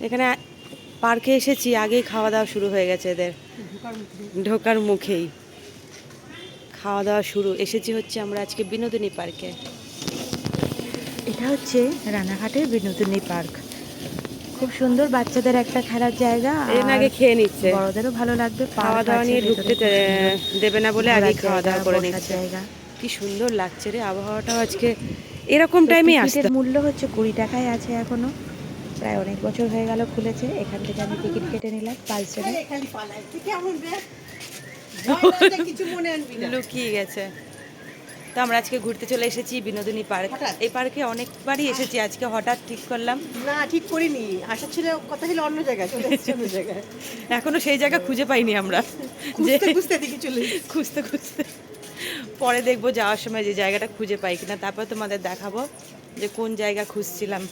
এখানে পার্কে এসেছি আগেই খাওয়া দাওয়া শুরু হয়ে গেছে এদের। ঢোকার মুখেই। খাওয়া দাওয়া শুরু। এসেছি হচ্ছে আমরা আজকে বিনোদিনী পার্কে। এটা হচ্ছে রানাঘাটের বিনোদিনী পার্ক। খুব সুন্দর বাচ্চাদের একটা খেলার জায়গা এর আগে খেয়ে নিচ্ছে। বড়দেরও ভালো লাগবে খাওয়া দাওয়া নিয়ে ঢুকতে দেবে না বলে আগে খাওয়া দাওয়া করে নিচ্ছে। জায়গা। কি সুন্দর লাগছে রে আবহাওয়াটাও আজকে এরকম টাইমে আসতে মূল্য হচ্ছে কুড়ি টাকায় আছে এখনও। প্রায় অনেক বছর হয়ে গেল খুলেছে। এখান থেকে আমি টিকিট কেটে নিলাম পাঁচজনে লুকিয়ে গেছে। তো আমরা আজকে ঘুরতে চলে এসেছি বিনোদিনী পার্ক। এই পার্কে অনেকবারই এসেছি আজকে হঠাৎ ঠিক করলাম। না ঠিক করিনি। আশা ছিল কথা ছিল অন্য জায়গায় অন্য জায়গায়। এখনও সেই জায়গা খুঁজে পাইনি আমরা। যে খুঁজতে খুঁজতে চলে খুঁজতে খুঁজতে। পরে দেখব যাওয়ার সময় যে জায়গাটা খুঁজে পাই কিনা। তারপর তোমাদের দেখাবো যে কোন জায়গা খুঁজছিলাম।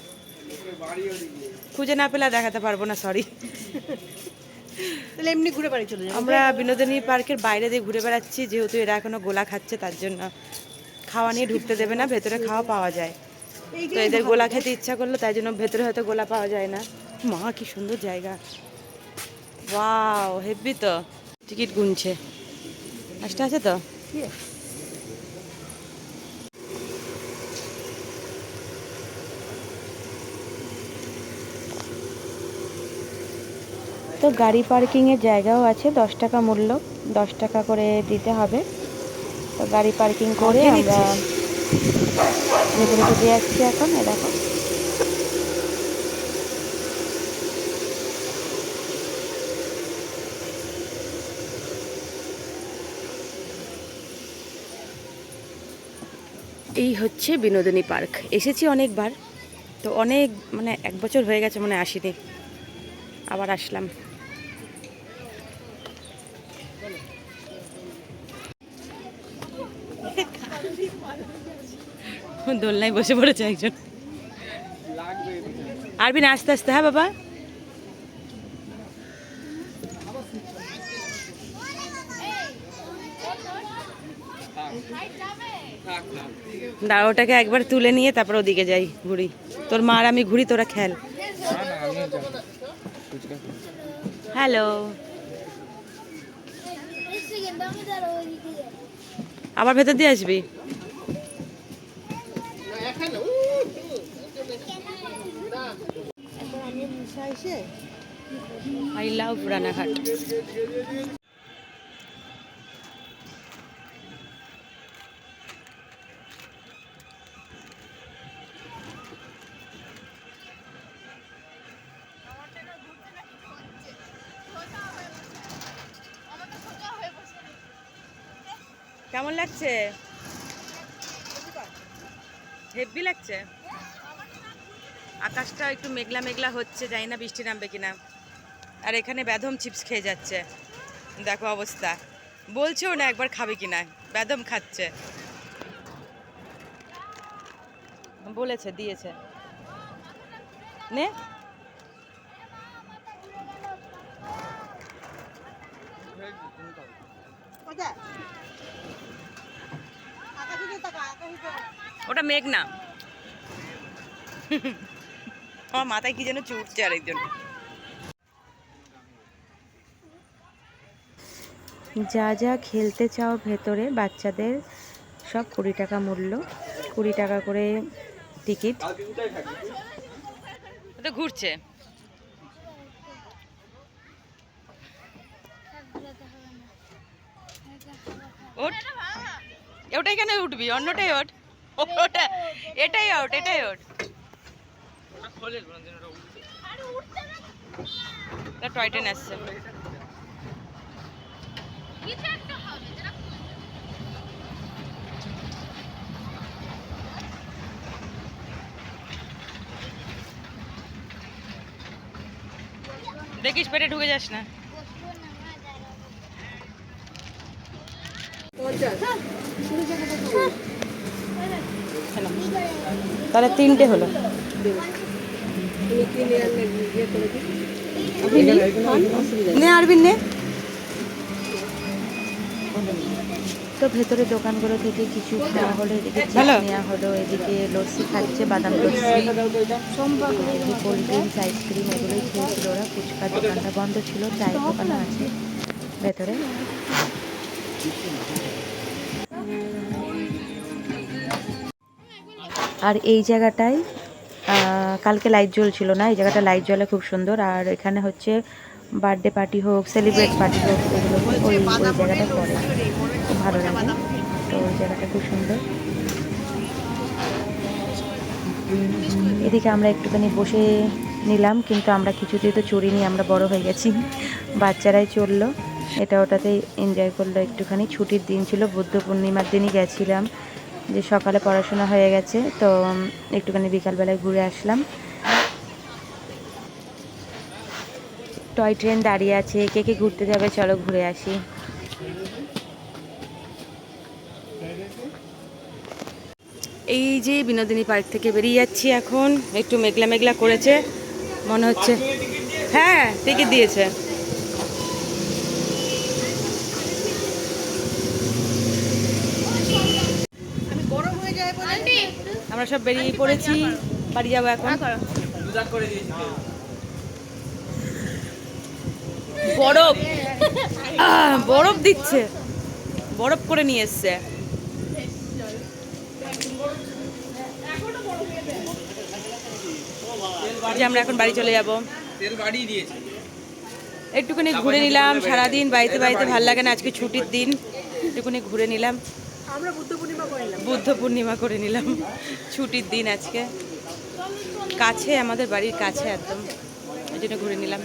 খুঁজে না পেলে দেখাতে পারব না সরি তাহলে এমনি ঘুরে বাড়ি চলে যাব। আমরা বিনোদিনী পার্কের বাইরে দিয়ে ঘুরে বেড়াচ্ছি যেহেতু এরা এখনও গোলা খাচ্ছে তার জন্য খাওয়া নিয়ে ঢুকতে দেবে না ভেতরে খাওয়া পাওয়া যায়। তো এদের গোলা খেতে ইচ্ছা করল তাই জন্য ভেতরে হয়তো গোলা পাওয়া যায় না। মা কি সুন্দর জায়গা। ওয়াও হেভি তো। টিকিট গুনছে। আসতে আছে তো? তো গাড়ি পার্কিংয়ের জায়গাও আছে দশ টাকা মূল্য দশ টাকা করে দিতে হবে। তো গাড়ি পার্কিং করে আমরা ভেতরে ঢুকে যাচ্ছি এখন এ দেখো। এই হচ্ছে বিনোদিনী পার্ক। এসেছি অনেকবার তো অনেক মানে এক বছর হয়ে গেছে মানে আসিনি। আবার আসলাম। দোলনায় বসে পড়েছে একজন। আরবিন, আস্তে আস্তে হ্যাঁ বাবা। দাঁড়া, ওটাকে একবার তুলে নিয়ে তারপর ওদিকে যাই ঘুরি। তোর মা আর আমি ঘুরি, তোরা খেল। হ্যালো। আবার ভেতর দিয়ে আসবি? আই লাভ রানাঘাট কেমন লাগছে? হেভি লাগছে। আকাশটা একটু মেঘলা মেঘলা হচ্ছে, জানি না বৃষ্টি নামবে কিনা। আর এখানে বেদম চিপস খেয়ে যাচ্ছে। দেখো অবস্থা। বলছেও না একবার খাবে কিনা, বেদম খাচ্ছে। বলেছে, দিয়েছে। নে। কোথায়? আকাশে তো তাকা, আকাশে তো। ওটা মেঘ না আমার মাথায় কি যেন চুটছে আরেকজন। যা যা খেলতে চাও ভেতরে বাচ্চাদের সব কুড়ি টাকা মূল্য। কুড়ি টাকা করে টিকিট। তো ঘুরছে। ওঠ। ওটাই কেন উঠবি? অন্যটাই ওঠ। ওটা, এটাই ওঠ এটাই ওঠ টয় ট্রেন আসছে। দেখিস পেটে ঢুকে যাস না। তাহলে তিনটে হলো। নে আরবিন নে। তো ভেতরে দোকানগুলো থেকে কিছু খাওয়া হলো এদিকে নেওয়া হলো এদিকে লস্যি খাচ্ছে বাদাম লস্যি কোল্ড ড্রিঙ্কস আইসক্রিম এগুলোই খেয়েছিল ওরা। ফুচকার দোকানটা বন্ধ ছিল চায়ের দোকানও আছে ভেতরে। আর এই জায়গাটায় কালকে লাইট জ্বলছিল না, এই জায়গাটা লাইট জ্বলে খুব সুন্দর। আর এখানে হচ্ছে বার্থডে পার্টি হোক সেলিব্রেট পার্টি হোক, এগুলো ওই ওই জায়গাটা পড়ে খুব ভালো লাগে। তো ওই জায়গাটা খুব সুন্দর। এদিকে আমরা একটুখানি বসে নিলাম, কিন্তু আমরা কিছুতেই তো চড়িনি আমরা বড় হয়ে গেছি। বাচ্চারাই চড়লো। এটা ওটাতে এনজয় করল একটুখানি। ছুটির দিন ছিল, বুদ্ধ পূর্ণিমার দিনই গেছিলাম। যে সকালে পড়াশোনা হয়ে গেছে, তো একটুখানি বিকালবেলায় ঘুরে আসলাম। টয় ট্রেন দাঁড়িয়ে আছে, কে কে ঘুরতে যাবে চলো ঘুরে আসি। এই যে বিনোদিনী পার্ক থেকে বেরিয়ে যাচ্ছি এখন, একটু মেঘলা মেঘলা করেছে, মনে হচ্ছে। হ্যাঁ টিকিট দিয়েছে আমি গরম হয়ে যায় বলে আমরা সব বেরিয়ে পড়েছি বাড়ি যাব এখন। বরফ। বরফ দিচ্ছে। বরফ করে নিয়ে এসছে। যে আমরা এখন বাড়ি চলে যাব। একটুখানি ঘুরে নিলাম সারাদিন বাড়িতে বাড়িতে ভালো লাগে না আজকে ছুটির দিন। একটুখানি ঘুরে নিলাম। আমরা বুদ্ধ পূর্ণিমা করিলাম বুদ্ধ পূর্ণিমা করে নিলাম। ছুটির দিন আজকে। কাছে, আমাদের বাড়ির কাছে একদম। ওই জন্য ঘুরে নিলাম।